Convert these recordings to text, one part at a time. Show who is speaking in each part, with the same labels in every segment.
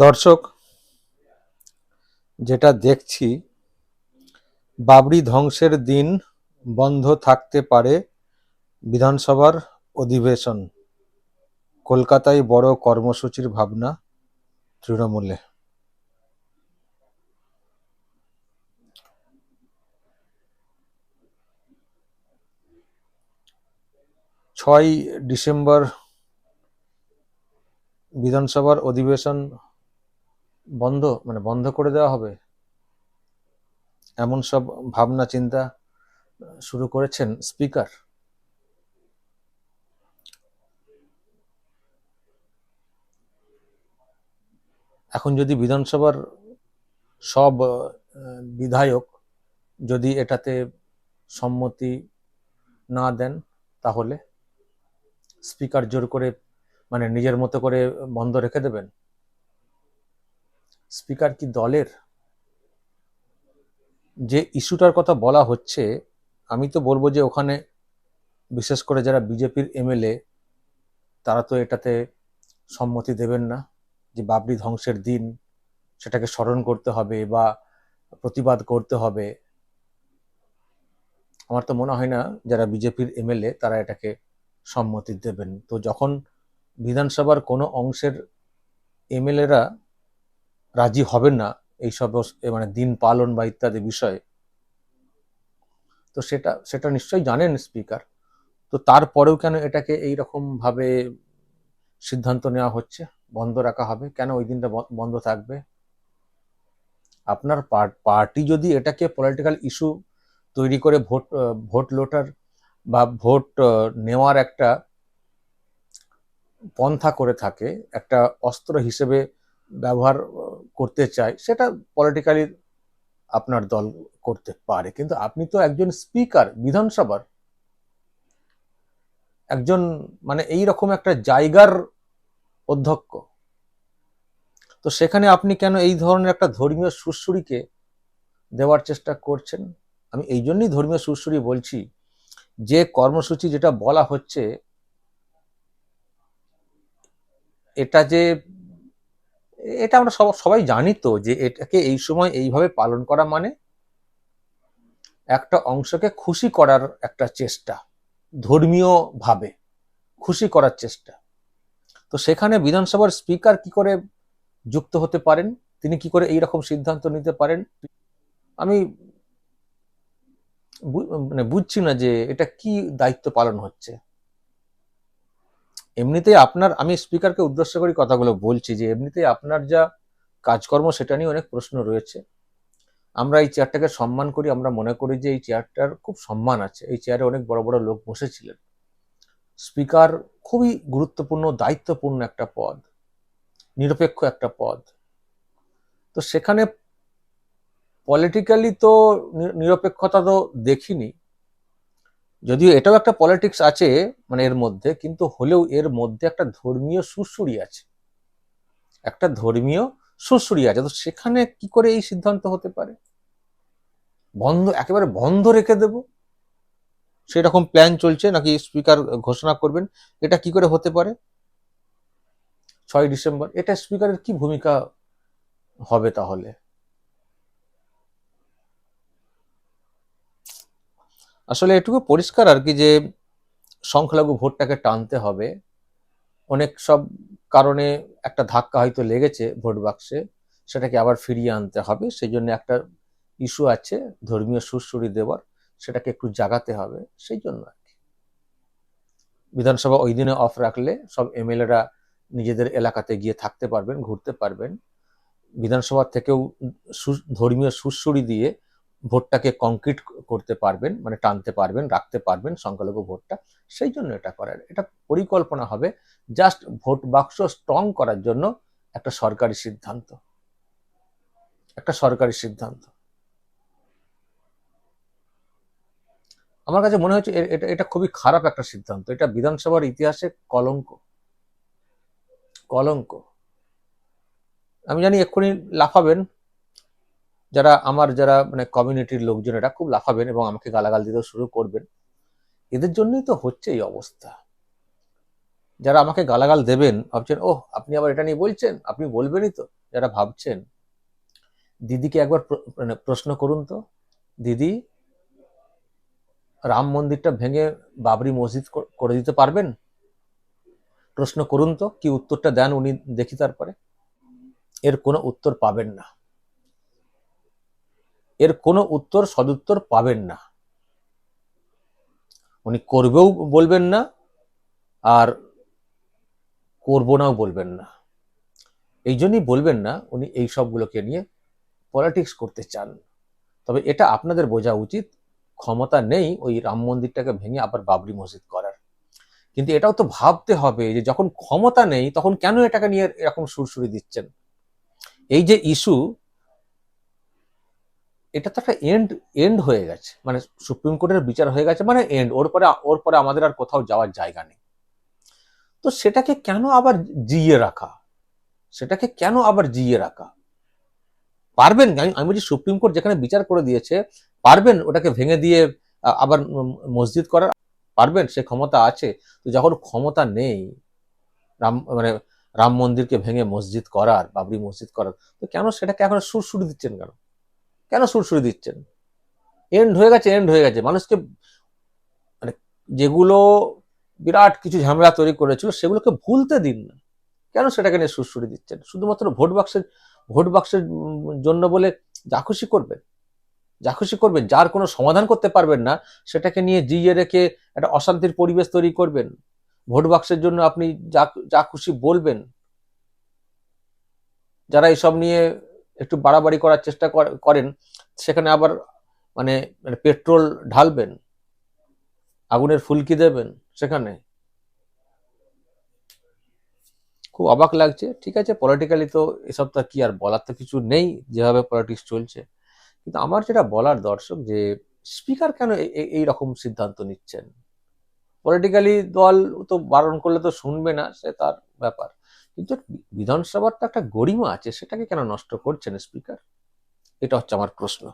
Speaker 1: দর্শক, যেটা দেখছি, বাবরি ধ্বংসের দিন বন্ধ থাকতে পারে বিধানসভার অধিবেশন। কলকাতায় বড় কর্মসূচির ভাবনা তৃণমূলে। ছয় ডিসেম্বর বিধানসভার অধিবেশন বন্ধ মানে বন্ধ করে দেওয়া হবে? এমন সব ভাবনা, চিন্তা শুরু করেছেন স্পিকার? এখন যদি বিধানসভার সব বিধায়ক যদি এটাতে সম্মতি না দেন, তাহলে স্পিকার জোর করে মানে নিজের মতো করে বন্ধ রেখে দেবেন? স্পিকার কি দলের? যে ইস্যুটার কথা বলা হচ্ছে, আমি তো বলব যে ওখানে বিশেষ করে যারা বিজেপির এমএলএ, তারা তো এটাতে সম্মতি দেবেন না যে বাবরি ধ্বংসের দিন সেটাকে স্মরণ করতে হবে বা প্রতিবাদ করতে হবে। আমার তো মনে হয় না যারা বিজেপির এমএলএ, তারা এটাকে সম্মতি দেবেন। তো যখন বিধানসভার কোনো অংশের এমএলএরা রাজি হবেন না এই সব মানে দিন পালন বা ইত্যাদি বিষয়ে। তো সেটা সেটা নিশ্চয়ই জানেন স্পিকার। তো তারপরেও কেন এটাকে এই ভাবে সিদ্ধান্ত নেওয়া হচ্ছে? বন্ধ রাখা হবে? কেন ওই দিনটা বন্ধ থাকবে? আপনার পার্টি যদি এটাকে পলিটিক্যাল ইস্যু তৈরি করে ভোট ভোট লোটার বা ভোট নেওয়ার একটা পন্থা করে থাকে, একটা অস্ত্র হিসেবে ব্যবহার করতে চায়, সেটা পলিটিক্যালি আপনার দল করতে পারে। কিন্তু আপনি তো একজন স্পিকার বিধানসভার। একজন মানে এই রকম একটা জায়গার অধ্যক্ষ। তো সেখানে আপনি কেন এই ধরনের একটা ধর্মীয় সুরসুরিকে দেওয়ার চেষ্টা করছেন? আমি এই জন্যই ধর্মীয় সুরসুরি বলছি, যে কর্মসূচি যেটা বলা হচ্ছে, এটা যে এটা আমরা সব- সবাই জানি তো যে এটাকে এই সময় এইভাবে পালন করা মানে একটা অংশকে খুশি করার একটা চেষ্টা, ধর্মীয় ভাবে খুশি করার চেষ্টা। তো সেখানে বিধানসভার স্পিকার কি করে যুক্ত হতে পারেন? তিনি কি করে এই রকম সিদ্ধান্ত নিতে পারেন? আমি মানে বুঝছি না যে এটা কি দায়িত্ব পালন হচ্ছে। এমনিতেই আপনার, আমি স্পিকারকে উদ্দেশ্য করে কথাগুলো বলছি যে এমনিতেই আপনার যা কাজকর্ম সেটা নিয়ে অনেক প্রশ্ন রয়েছে। আমরা এই চেয়ারটাকে সম্মান করি, আমরা মনে করি যে এই চেয়ারটার খুব সম্মান আছে। এই চেয়ারে অনেক বড় বড় লোক বসেছিলেন। স্পিকার খুবই গুরুত্বপূর্ণ, দায়িত্বপূর্ণ একটা পদ, নিরপেক্ষ একটা পদ। তো সেখানে পলিটিক্যালি তো নিরপেক্ষতা তো দেখিনি যদিও এটাও একটা পলিটিক্স আছে মানে এর মধ্যে, কিন্তু হলেও এর মধ্যে একটা ধর্মীয় সুরসুরি আছে। একটা ধর্মীয় সুরসুরি আছে। তো সেখানে কি করে এই সিদ্ধান্ত হতে পারে? বন্ধ, একেবারে বন্ধ রেখে দেব? সেরকম প্ল্যান চলছে নাকি স্পিকার ঘোষণা করবেন? এটা কি করে হতে পারে? ছয় ডিসেম্বর, এটা স্পিকারের কি ভূমিকা হবে তাহলে? আসলে এটুকু পরিষ্কার আর কি যে সংখ্যালঘু ভোটটাকে টানতে হবে। অনেক সব কারণে একটা ধাক্কা হয়তো লেগেছে ভোট বাক্সে সেটাকে আবার ফিরিয়ে আনতে হবে। সেই জন্য একটা ইস্যু আছে, ধর্মীয় সুরসুরি দেওয়ার, সেটাকে একটু জাগাতে হবে। সেই জন্য আর কি। বিধানসভা ওই দিনে অফ রাখলে সব এমএলএরা নিজেদের এলাকাতে গিয়ে থাকতে পারবেন, ঘুরতে পারবেন। বিধানসভা থেকেও ধর্মীয় সুরসুরি দিয়ে ভোটটাকে কংক্রিট করতে পারবেন মানে টানতে পারবেন, রাখতে পারবেন সংখ্যালঘু ভোটটা, সেই জন্য এটা করার। এটা পরিকল্পনা হবে জাস্ট ভোট বাক্স স্ট্রং করার জন্য একটা সরকারি সিদ্ধান্ত। একটা সরকারি সিদ্ধান্ত। আমার কাছে মনে হচ্ছে এটা এটা খুবই খারাপ একটা সিদ্ধান্ত। এটা বিধানসভার ইতিহাসে কলঙ্ক। কলঙ্ক। আমি জানি এক্ষুনি লাফাবেন যারা আমার যারা মানে কমিউনিটির লোকজন, এরা খুব লাফাবেন এবং আমাকে গালাগাল দিতেও শুরু করবেন। এদের জন্যই তো হচ্ছে এই অবস্থা। যারা আমাকে গালাগাল দেবেন, ভাবছেন, ওহ, আপনি আবার এটা নিয়ে বলছেন? আপনি বলবেনই তো, যারা ভাবছেন। দিদিকে একবার মানে প্রশ্ন করুন তো। দিদি, রাম মন্দিরটা ভেঙে বাবরি মসজিদ করে দিতে পারবেন? প্রশ্ন করুন তো, কি উত্তরটা দেন উনি, দেখি তারপরে। এর কোনো উত্তর পাবেন না। এর কোনো উত্তর সদুত্তর পাবেন না। উনি করবেও বলবেন না আর করব নাও বলবেন না। এই জন্যই বলবেন না উনি এই সবগুলোকে নিয়ে পলিটিক্স করতে চান। তবে এটা আপনাদের বোঝা উচিত, ক্ষমতা নেই ওই রাম মন্দিরটাকে ভেঙে আবার বাবরি মসজিদ করার। কিন্তু এটাও তো ভাবতে হবে যে যখন ক্ষমতা নেই তখন কেন এটাকে নিয়ে এরকম সুরসুরি দিচ্ছেন? এই যে ইস্যু এটা তো একটা এন্ড এন্ড হয়ে গেছে। মানে সুপ্রিম কোর্টের বিচার হয়ে গেছে মানে এন্ড ওর পরে ওর পরে আমাদের আর কোথাও যাওয়ার জায়গা নেই। তো সেটাকে কেন আবার জিয়ে রাখা? সেটাকে কেন আবার জিয়ে রাখা? পারবেন আমি আমি বলছি সুপ্রিম কোর্ট যেখানে বিচার করে দিয়েছে, পারবেন ওটাকে ভেঙে দিয়ে আবার মসজিদ করার? পারবেন, সে ক্ষমতা আছে। তো যখন ক্ষমতা নেই, রাম মানে রাম মন্দিরকে ভেঙে মসজিদ করার, বাবরি মসজিদ করার, তো কেন সেটাকে এখন সুরসুরি দিচ্ছেন কেন? কেন সুরসুরি দিচ্ছেন? এন্ড হয়ে গেছে এন্ড হয়ে গেছে। মানুষকে মানে যেগুলো বিরাট কিছু ঝামেলা তৈরি করেছিল, সেগুলোকে ভুলতে দিন না। কেন সেটাকে নিয়ে সুরসুরি দিচ্ছেন? শুধুমাত্র ভোট বাক্সের ভোট বাক্সের জন্য বলে যা খুশি করবেন। যা খুশি করবেন, যার কোনো সমাধান করতে পারবেন না, সেটাকে নিয়ে জিয়ে রেখে একটা অশান্তির পরিবেশ তৈরি করবেন। ভোট বাক্সের জন্য আপনি যা যা খুশি বলবেন। যারা এসব নিয়ে একটু বাড়াবাড়ি করার চেষ্টা করেন, সেখানে আবার মানে পেট্রোল ঢালবেন, আগুনের ফুলকি দেবেন সেখানে। খুব অবাক লাগছে, ঠিক আছে পলিটিক্যালি তো এসব তো কি আর বলার তো কিছু নেই, যেভাবে পলিটিক্স চলছে। কিন্তু আমার যেটা বলার দর্শক যে স্পিকার কেন এই রকম সিদ্ধান্ত নিচ্ছেন? পলিটিক্যালি দল তো বারণ করলে তো শুনবে না, সে তার ব্যাপার। কিন্তু বিধানসভার তো একটা গরিমা আছে, সেটাকে কেন নষ্ট করছেন স্পিকার এটা হচ্ছে আমার প্রশ্ন।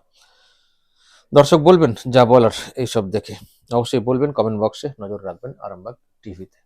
Speaker 1: দর্শক, বলবেন যা বলার, এইসব দেখে। অবশ্যই বলবেন কমেন্ট বক্সে নজর রাখবেন আরামবাগ টিভিতে